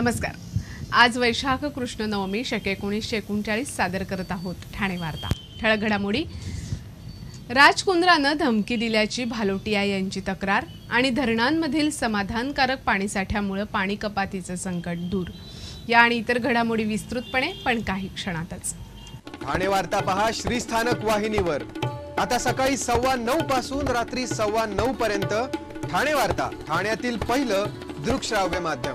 नमस्कार. आज वैशाख कृष्ण नवमी शके एकोणीसशे एकोणचाळीस सादर करत आहोत ठाणे वार्ता. ठळक घडामोडी. राजकुंद्रानं धमकी दिल्याची भालोटिया यांची तक्रार आणि धरणांमधील समाधानकारक पाणीसाठ्यामुळं पाणी कपातीचं संकट दूर. या आणि इतर घडामोडी विस्तृतपणे पण काही क्षणातच. ठाणे वार्ता पहा श्रीस्थानक वाहिनीवर. आता सकाळी सव्वा नऊ पासून रात्री सव्वा नऊ पर्यंत ठाणे वार्ता ठाण्यातील पहिलं दृकश्राव्य माध्यम.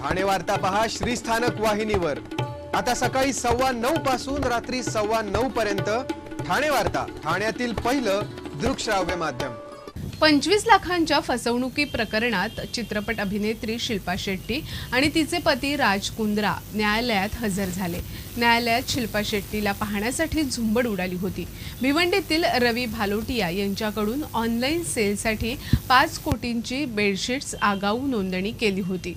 ठाणे वार्ता पहा श्रीस्थानक वाहिनीवर. आता सकाळी सव्वा नऊ पासून रात्री सव्वा नऊ पर्यंत ठाणे वार्ता ठाण्यातील पहिलं दृकश्राव्य माध्यम. पंचवीस लाखांच्या फसवणुकी प्रकरणात चित्रपट अभिनेत्री शिल्पा शेट्टी आणि तिचे पती राज कुंद्रा न्यायालयात हजर झाले. न्यायालयात शिल्पा शेट्टीला पाहण्यासाठी झुंबड उडाली होती. भिवंडीतील रवी भालोटिया यांच्याकडून ऑनलाईन सेलसाठी पाच कोटींची बेडशीट्स आगाऊ नोंदणी केली होती.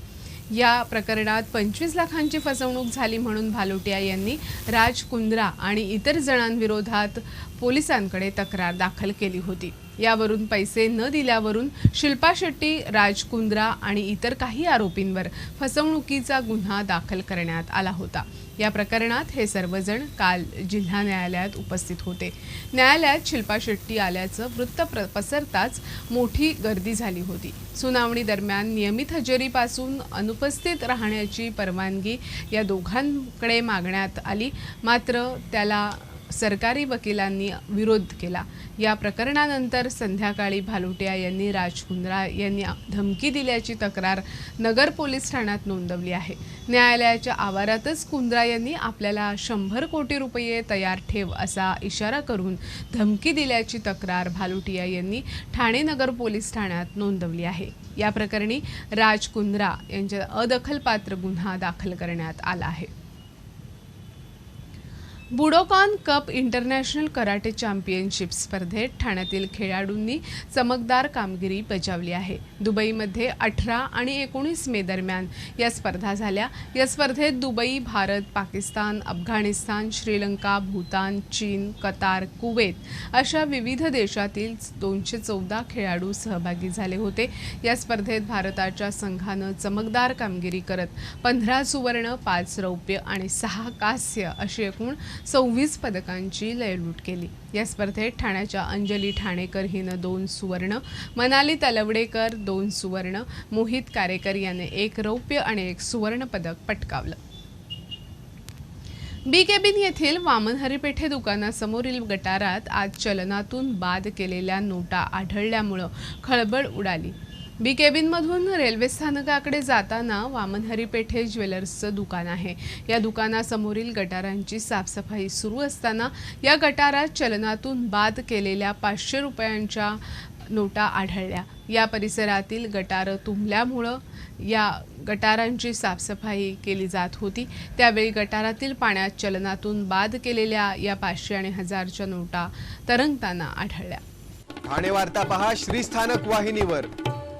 या प्रकरणात पंचवीस लाखांची फसवणूक झाली म्हणून भालोटिया यांनी राज कुंद्रा आणि इतर जणांविरोधात पोलिसांकडे तक्रार दाखल केली होती. यावरून पैसे न दिल्यावरून शिल्पा शेट्टी राजकुंद्रा आणि इतर काही आरोपींवर फसवणुकीचा गुन्हा दाखल करण्यात आला होता. या प्रकरणात हे सर्वजण काल जिल्हा न्यायालयात उपस्थित होते. न्यायालयात शिल्पा शेट्टी आल्याचं वृत्त पसरताच मोठी गर्दी झाली होती. सुनावणी दरम्यान नियमित हजेरीपासून अनुपस्थित राहण्याची परवानगी या दोघांकडे मागण्यात आली. मात्र त्याला सरकारी वकिलांनी विरोध केला. या प्रकरणानंतर संध्याकाळी भालुटिया यांनी राज कुंद्रा यांनी धमकी दिल्याची तक्रार नगर पोलीस ठाण्यात नोंदवली आहे. न्यायालयाच्या आवारातच कुंद्रा यांनी आपल्याला शंभर कोटी रुपये तयार ठेव असा इशारा करून धमकी दिल्याची तक्रार भालुटिया यांनी ठाणे नगर पोलीस ठाण्यात नोंदवली आहे. या प्रकरणी राज कुंद्रा यांच्या अदखलपात्र गुन्हा दाखल करण्यात आला आहे. Budokon cup international karate championship स्पर्धेत ठाण्यातील खेळाडूंनी चमकदार कामगिरी बजावली आहे. दुबईमध्ये अठरा आणि एकोणीस मे दरम्यान या स्पर्धा झाल्या. या स्पर्धेत दुबई भारत पाकिस्तान अफगाणिस्तान श्रीलंका भूतान चीन कतार कुवेत अशा विविध देशातील दोनशे चौदा खेळाडू सहभागी झाले होते. या स्पर्धेत भारताच्या संघानं चमकदार कामगिरी करत पंधरा सुवर्ण पाच रौप्य आणि सहा कांस्य अशी एकूण सव्वीस पदकांची लयलूट केली. या स्पर्धेत ठाण्याच्या अंजली ठाणेकर हिनं दोन सुवर्ण मनाली तलवडेकर दोन सुवर्ण मोहित कारेकर याने एक रौप्य आणि एक सुवर्ण पदक पटकावलं. बी केबिन येथील वामन हरिपेठे दुकानासमोरील गटारात आज चलनातून बाद केलेल्या नोटा आढळल्यामुळं खळबळ उडाली. बी केबिनमधून रेल्वे स्थानकाकडे जाताना वामनहरी पेठे ज्वेलर्सचं दुकान आहे. या दुकानासमोरील गटारांची साफसफाई सुरू असताना या गटारात चलनातून बाद केलेल्या पाचशे रुपयांच्या नोटा आढळल्या. या परिसरातील गटारं तुंबल्यामुळं या गटारांची साफसफाई केली जात होती. त्यावेळी गटारातील पाण्यात चलनातून बाद केलेल्या या पाचशे आणि हजारच्या नोटा तरंगताना आढळल्या. ठाणे वार्ता पहा श्रीस्थानक वाहिनीवर.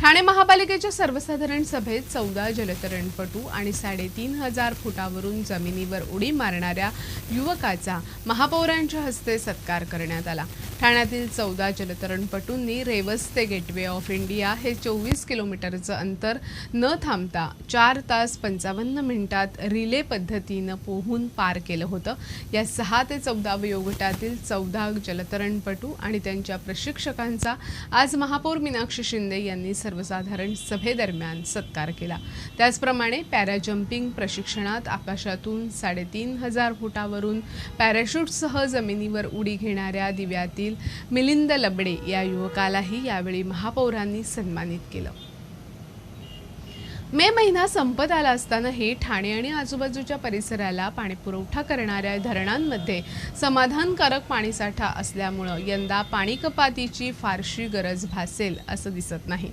ठाणे महापालिकेच्या सर्वसाधारण सभेत चौदा जलतरणपटू आणि साडेतीन हजार फुटावरून जमिनीवर उडी मारणाऱ्या युवकाचा महापौरांच्या हस्ते सत्कार करण्यात आला. ठाण्यातील चौदा जलतरणपटूंनी रेवस्ते गेटवे ऑफ इंडिया हे चोवीस किलोमीटरचं अंतर न थांबता चार तास पंचावन्न मिनिटात रिले पद्धतीनं पोहून पार केलं होतं. या सहा ते चौदा वयोगटातील चौदा जलतरणपटू आणि त्यांच्या प्रशिक्षकांचा आज महापौर मीनाक्षी शिंदे यांनी सर्वसाधारण सभेदरम्यान सत्कार केला. त्याचप्रमाणे पॅराजम्पिंग प्रशिक्षणात आकाशातून साडेतीन हजार फुटावरून पॅराशूटसह जमिनीवर उडी घेणाऱ्या दिव्यातील मिलिंद लबडे या युवकालाही यावेळी महापौरांनी सन्मानित केलं. मे महिना संपत आला असतानाही ठाणे आणि आजूबाजूच्या परिसराला पाणीपुरवठा करणाऱ्या धरणांमध्ये समाधानकारक पाणीसाठा असल्यामुळं यंदा पाणी कपातीची फारशी गरज भासेल असं दिसत नाही.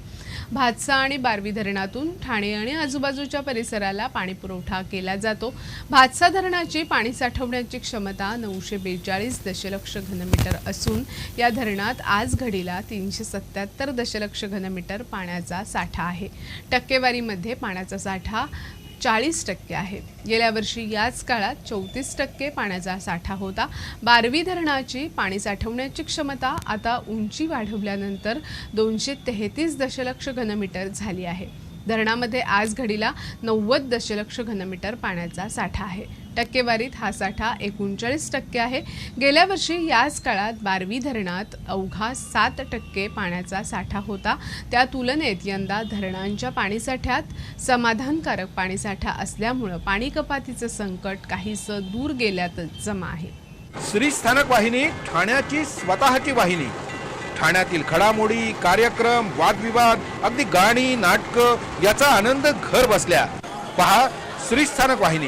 भातसा आणि बारवी धरणातून ठाणे आणि आजूबाजूच्या परिसराला पाणीपुरवठा केला जातो. भातसा धरणाची पाणी साठवण्याची क्षमता नऊशे बेचाळीस दशलक्ष घनमीटर असून या धरणात आज घडीला तीनशे सत्याहत्तर दशलक्ष घनमीटर पाण्याचा साठा आहे. टक्केवारीमध्ये पाण्याचा साठा चाळीस टक्के आहे. गेल्या वर्षी याच काळात चौतीस टक्के पाण्याचा साठा होता. बारवी धरणाची पाणी साठवण्याची क्षमता आता उंची वाढवल्यानंतर दोनशे तेहतीस दशलक्ष घनमीटर झाली आहे. धरणामध्ये आज घडीला नव्वद दशलक्ष घनमीटर पाण्याचा साठा आहे. टक्केवारीत हा साठा एकोणचाळीस टक्के आहे. गेल्या वर्षी याच काळात बारवी धरणात अवघा सात टक्के पाण्याचा साठा होता. त्या तुलनेत यंदा धरणांच्या पाणीसाठ्यात समाधानकारक पाणीसाठा असल्यामुळं पाणी कपातीचं संकट काहीसं दूर गेल्यातच जमा आहे. श्री स्थानक वाहिनी ठाण्याची स्वतःची वाहिनी. ठाण्यातील घडामोडी कार्यक्रम वादविवाद अगदी गाणी नाटकं याचा आनंद घर बसल्या. पहा श्री स्थानक वाहिनी.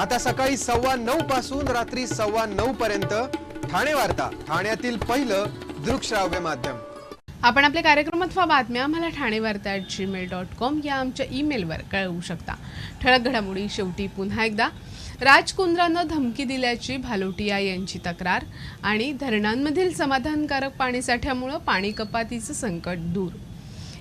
आता सकाळी सव्वा नऊ पासून रात्री सव्वा नऊ पर्यंत ठाणे वार्ता ठाण्यातील पहिलं दृकश्राव्य माध्यम. आपण आपले कार्यक्रम अथवा बातम्या आम्हाला ठाणे वार्ता ॲट जीमेल डॉट कॉम या आमच्या ईमेलवर कळवू शकता. ठळक घडामोडी शेवटी पुन्हा एकदा. राजकुंद्रानं धमकी दिल्याची भालोटिया यांची तक्रार आणि धरणांमधील समाधानकारक पाणीसाठ्यामुळं पाणी कपातीचं संकट दूर